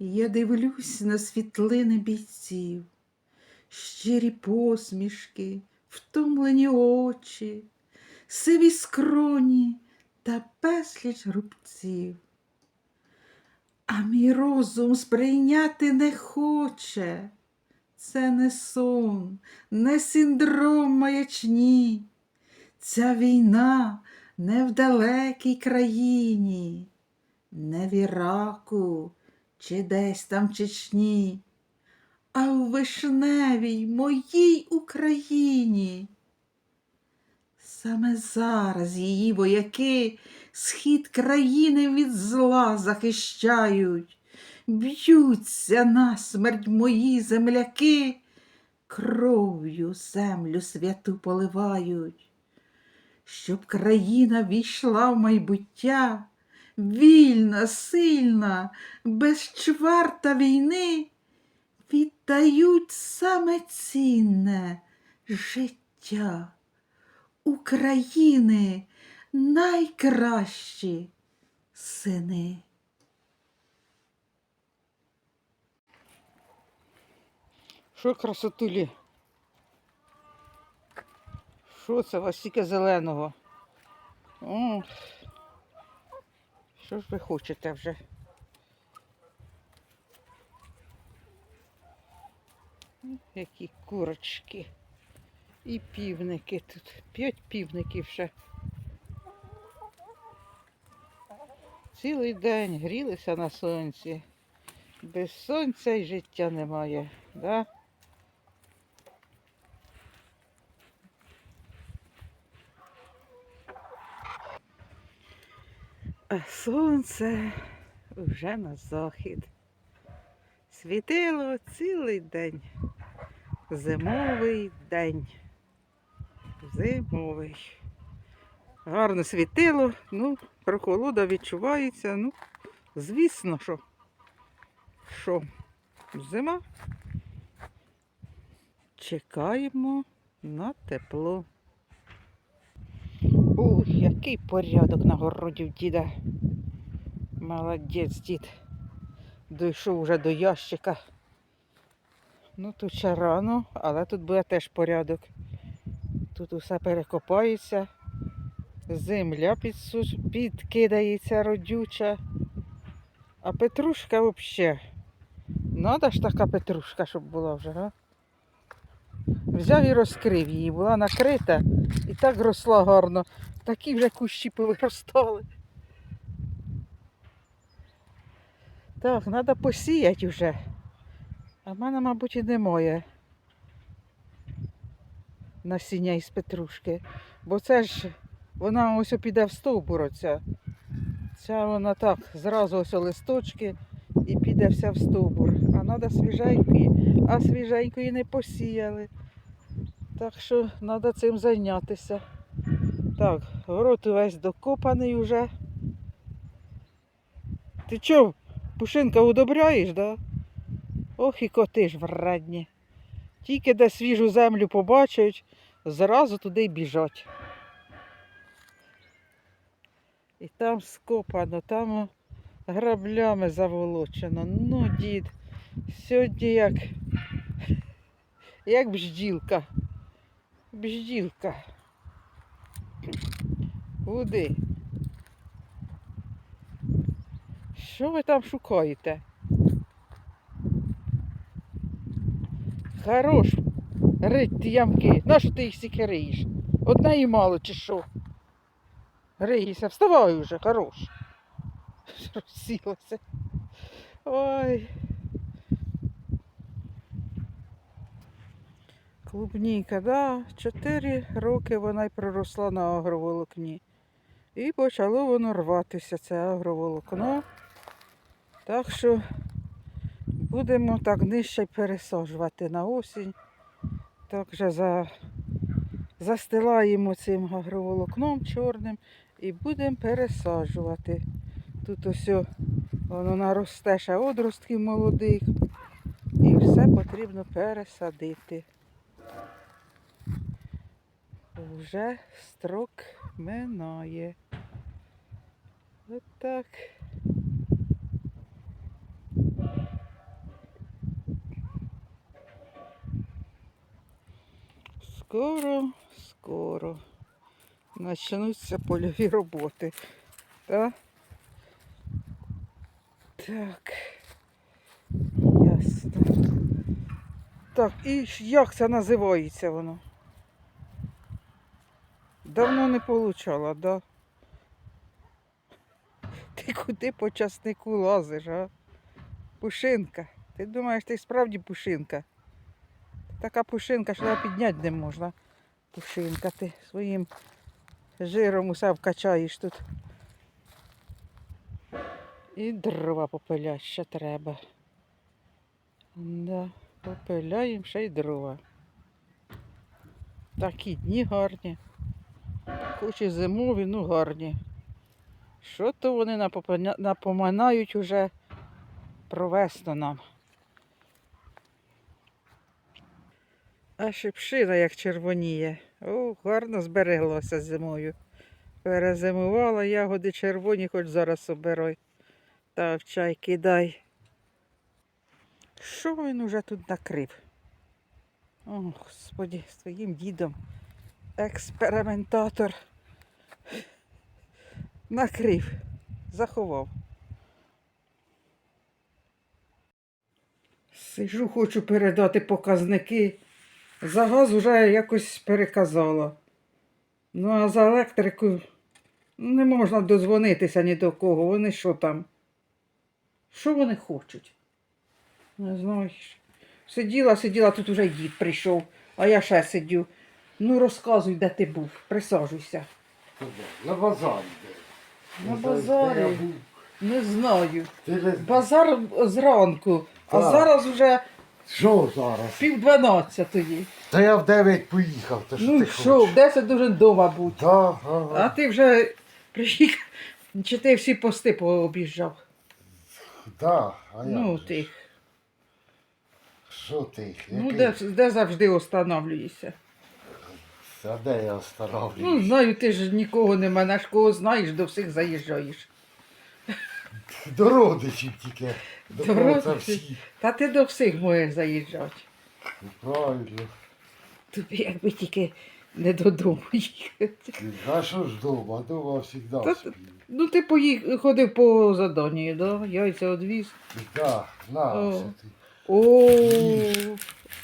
Я дивлюсь на світлини бійців, щирі посмішки, втомлені очі, сиві скроні та безліч рубців. А мій розум сприйняти не хоче. Це не сон, не синдром маячні. Ця війна не в далекій країні, не в Іраку чи десь там Чечні, а в вишневій моїй Україні. Саме зараз її вояки схід країни від зла захищають, б'ються насмерть мої земляки, кров'ю землю святу поливають, щоб країна війшла в майбуття, вільна, сильна, безчварта війни, віддають саме цінне життя. України найкращі сини. Що красотулі? Що це у вас стільки зеленого? О, що ж ви хочете вже? Які курочки. І півники тут. П'ять півників ще. Цілий день грілися на сонці. Без сонця й життя немає, да? Сонце вже на захід. Світило цілий день. Зимовий день. Зимовий. Гарно світило, ну, прохолода відчувається. Ну, звісно, що. Що? Зима. Чекаємо на тепло. Ой, який порядок на городі в діда. Молодець дід. Дійшов вже до ящика. Ну тут ще рано, але тут буде теж порядок. Тут усе перекопається, земля підкидається родюча. А петрушка взагалі. Надо ж така петрушка, щоб була вже, га? Взяв і розкрив її, була накрита і так росла гарно. Такі вже кущі повиростали. Так, треба посіяти вже. А в мене, мабуть, і немає насіння із петрушки. Бо це ж вона ось піде в стовбур оця. Ця вона так, зразу ось листочки і піде вся в стовбур. А треба свіженької, а свіженької не посіяли. Так що треба цим зайнятися. Так, город увесь докопаний уже. Ти чо, пушинка удобряєш, да? Ох і коти ж вредні. Тільки де свіжу землю побачать, зразу туди й біжать. І там скопано, там граблями заволочено. Ну, дід, сьогодні як, як бжділка. Бжділка. Куди? Що ви там шукаєте? Хорош рить ті ямки. Нащо ти їх стільки риєш? Одна і мало чи що? Рийся, вставай уже, хорош. Розсілася. Ой. Клубніка, да, чотири роки вона й проросла на агроволокні. І почало воно рватися, це агроволокно. Так що будемо так нижче пересаджувати на осінь. Так же за... застилаємо цим агроволокном чорним і будемо пересаджувати. Тут ось воно наросте ще одростків молодих. І все потрібно пересадити. Уже строк минає. Отак. Скоро, скоро почнуться польові роботи. Та Так, ясно. Так, і як це називається воно? Давно не получала, да? Ти куди по часнику лазиш, а? Пушинка. Ти думаєш, ти справді пушинка? Така пушинка, що навіть підняти не можна. Пушинка, ти своїм жиром усе вкачаєш тут. І дрова попиляти ще треба. Да, попиляємо ще й дрова. Такі дні гарні. Хоч і зимові, ну гарні. Що то вони напоминають уже про весну нам. А шипшина як червоніє. О, гарно збереглося зимою. Перезимувала ягоди червоні, хоч зараз обирай. Та в чай кидай. Що він уже тут накрив? О, Господі, з твоїм дідом. Експериментатор. Накрив, заховав. Сижу, хочу передати показники. За газ вже якось переказала. Ну, а за електрику не можна дозвонитися ні до кого. Вони що там? Що вони хочуть? Не знаєш. Сиділа, сиділа, тут уже дід прийшов, а я ще сидю. Ну, розказуй, де ти був. Присаджуйся. На базарі. На базарі? Не знаю. Базар зранку, а Так. зараз вже Що зараз? пів дванадцятої. Та я в 9 поїхав. Та що Ну ти що, в хочеш? 10 дуже вдома бути. Да, А ага. ти вже приїхав, чи ти всі пости пообіжджав? Да, а я Ну вже ти. Ж. Що ти? Ну, де, де завжди останавлюєшся. А де я Ну, знаю, ти ж нікого не менеш, кого знаєш, до всіх заїжджаєш. До родичів тільки. До, До родичів? Та ти до всіх можеш заїжджати. Правильно. Тобі якби тільки не додому їхати. А що ж дома? Дома завжди сплю. Ну, ти поїх... ходив по заданню, да? Яйця одвіз. Да, на, О. це ти. О,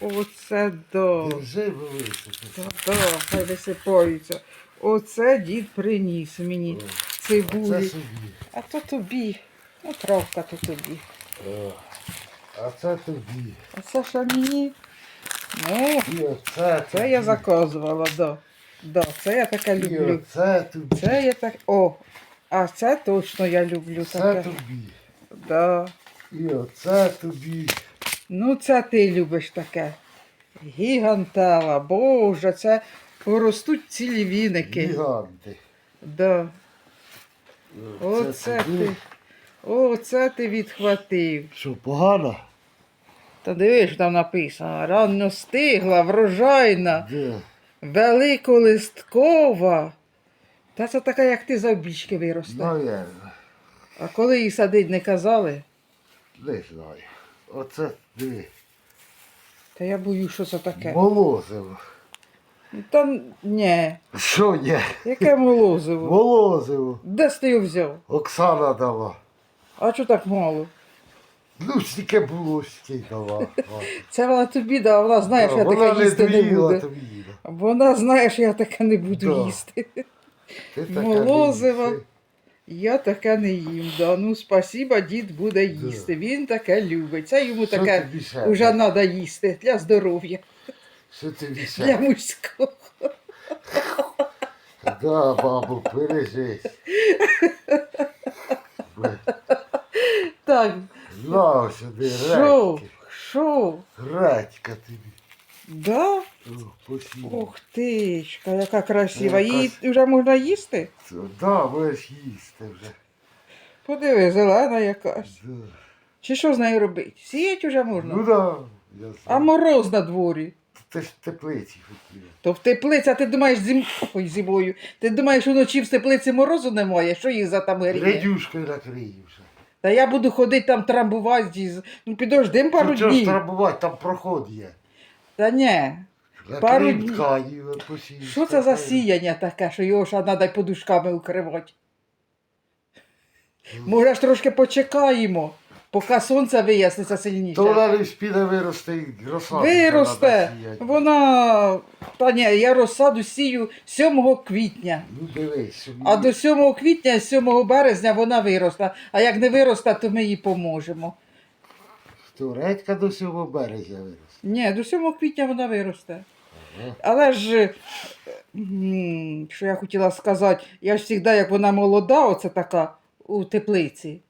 оце да. Держи висити. Да, хай висипаються. Оце дід приніс мені Це цибулі. собі. А то тобі. Ну, травка то тобі. А це тобі. А це ще мені. Ну, І оце це я тобі. заказувала, да. Да, це я таке І люблю. оце тобі. Це я так. О, а це точно я люблю Це таке. тобі. Да. І оце тобі. Ну, це ти любиш таке. Гігантела, боже, це поростуть цілі віники. Гіганти. Да. Оце тобі. ти. Оце ти відхватив. Що, погано? Та дивиш, там написано, рано стигла, врожайна, Де? великолисткова. Та це така, як ти завбічки виросте. Навірно. А коли її садить, не казали, Не знаю. Оце диви. та я боюсь, що це таке. Молозиво. Та ні, Що є? яке молозиво? Молозиво. Де ж ти його взяв? Оксана дала. А чого так мало? Ну, стільки було, стільки дала. Це вона тобі дала, вона знає, що я Вона таке їсти не доїла, буду. тобі їла. Вона знає, що я таке не буду Да. їсти. Ти така Молозиво. не їси. Я таке не їм. Да. Ну, спасіба, дід буде їсти. Він таке любить. Це йому Що таке тобі ще? вже треба їсти для здоров'я, Що тобі для ще? мужського. Да, бабу, бережись. Бе, Так, На сюди, що? редьки. Що? Редька тобі. Да? О, спасибо. Яка красива. Якась- Її вже можна їсти? Да, будеш їсти вже. Подиви, зелена якась. Да. Чи що з нею робити? Сіять уже можна? Ну да, я А мороз на дворі. Ти ж в теплиці хотіла. То в теплиці, а ти думаєш зим... Ой, зимою. Ти думаєш, вночі в теплиці морозу немає? Що їх за там гріє? Радюшкою накрию вже. Та я буду ходити там трамбувати. Ну підождем пару Що ж днів. там проход є. Та ні. Пару днів. Що це за сіяння таке, що його ж треба подушками укривати? Може ж трошки почекаємо, поки сонце виясниться сильніше. То вона не спіде виросте і розсаду. Виросте. Вона. Та ні, я розсаду сію 7 квітня. Ну дивись, А до 7 квітня, 7 березня вона виросла. А як не виросте, то ми їй поможемо. Хто до 7 березня виросте. Ні, до 7 квітня вона виросте. Ага. Але ж, е, м, що я хотіла сказати, я ж завжди, як вона молода, оце така у теплиці,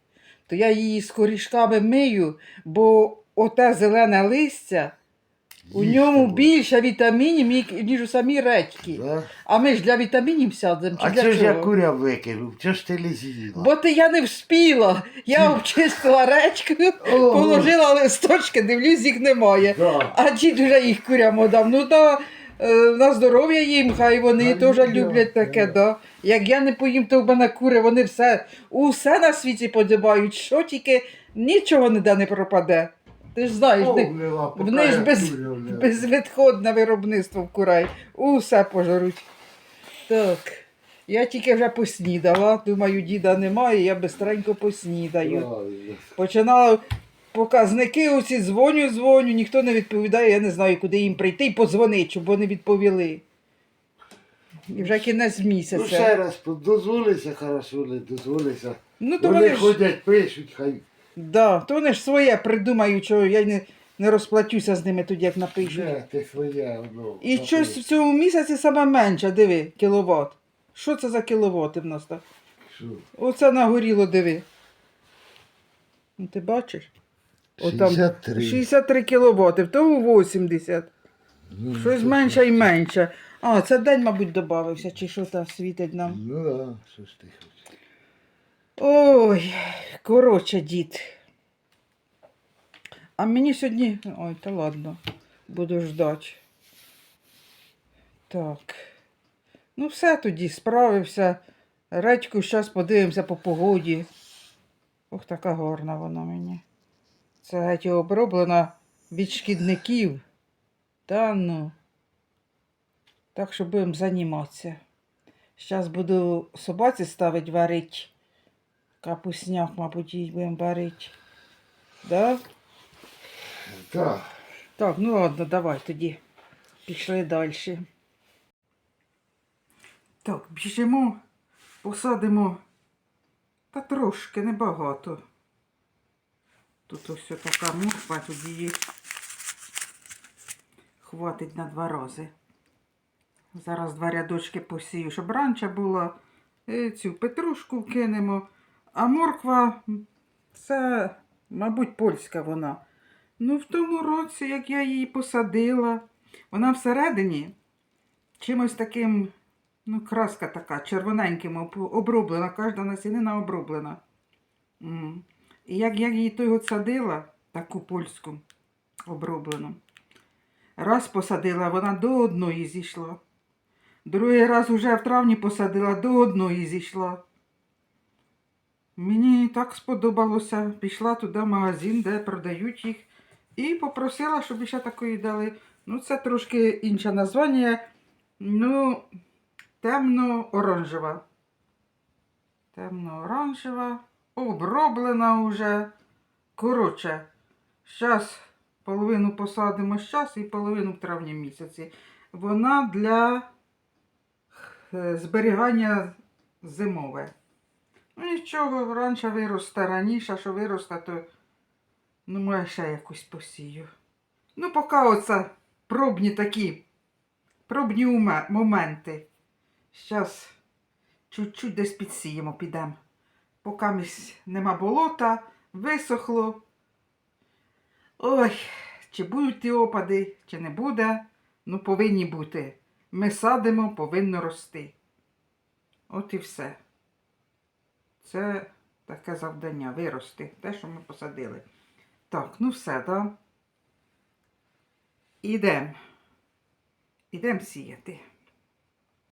то я її з корішками мию, бо оте зелене листя, у ньому більше вітамінів, мі- ніж у самій редьки. Да? А ми ж для вітамінів сядемо. Чи А для чого ж я чого? куря викинув? Чого ж ти не з'їла? Бо ти я не вспіла. Я обчистила речку, положила листочки, дивлюсь, їх немає. Да. А дід вже їх курям отдав. Ну та е, на здоров'я їм, хай вони Та теж ні, люблять таке, да. Як я не поїм, то в мене кури, вони все, усе на світі подобають, що тільки нічого ніде не пропаде. Ти ж знаєш, Повнила, в них ж без, безвідходне виробництво в курай. Усе пожаруть. Так. Я тільки вже поснідала. Думаю, діда немає, я бистренько поснідаю. Починала показники оці, дзвоню, дзвоню, ніхто не відповідає, я не знаю, куди їм прийти і подзвонити, щоб вони відповіли. І вже кінець Ну ще раз, дозволися, хорошо, не дозволися. Ну, то Вони вони ж, ходять, пишуть, хай. Да, то вони ж своє придумають, що я не, не розплатюся з ними тоді, як напишуть. Вже ти своє, ну. І щось в цьому місяці саме менше, диви, кіловат. Що це за кіловати в нас так? Що? Оце нагоріло, диви. Ну, ти бачиш? Отам 63. 63 кіловати, в тому 80. Ну, Щось що менше і менше. А, це день, мабуть, додався, чи що там світить нам. Ну да, що ж ти хочеш. Ой, коротше, дід. А мені сьогодні. Ой, та ладно, буду ждати. Так. Ну, все тоді, справився. Редьку, зараз подивимося по погоді. Ох, така гарна вона мені. Це геть оброблена від шкідників. Та ну. Так що будемо займатися. Зараз буду собаці ставити варить. Капусняк, мабуть, їй будемо варити. Да? Так. Так, ну ладно, давай тоді. Пішли далі. Так, біжимо, посадимо. Та трошки, небагато. Тут ось така морква, тут її хватить на два рази. Зараз два рядочки посію, щоб раніше була. І цю петрушку кинемо. А морква це, мабуть, польська вона. Ну, в тому році, як я її посадила, вона всередині чимось таким, ну, краска така, червоненьким оброблена, кожна насінина оброблена. І як я її той от садила, таку польську оброблену, раз посадила, вона до одної зійшла. Другий раз уже в травні посадила, до одної зійшла. Мені так сподобалося. Пішла туди в магазин, де продають їх, і попросила, щоб ще такої дали. Ну, це трошки інше названня. Ну, темно-оранжева. Темно-оранжева. Оброблена вже. Коротше, зараз половину посадимо зараз і половину в травні місяці. Вона для е, зберігання зимове. Нічого, раніше виросте, раніше, що виросте, то ну, може ще якусь посію. Ну, поки оце пробні такі, пробні моменти. Зараз чуть-чуть десь підсіємо, підемо. Поки місь нема болота, висохло. Ой, чи будуть ті опади, чи не буде, ну повинні бути. Ми садимо, повинно рости. От і все. Це таке завдання вирости, те, що ми посадили. Так, ну все, так? Ідемо. Ідемо сіяти.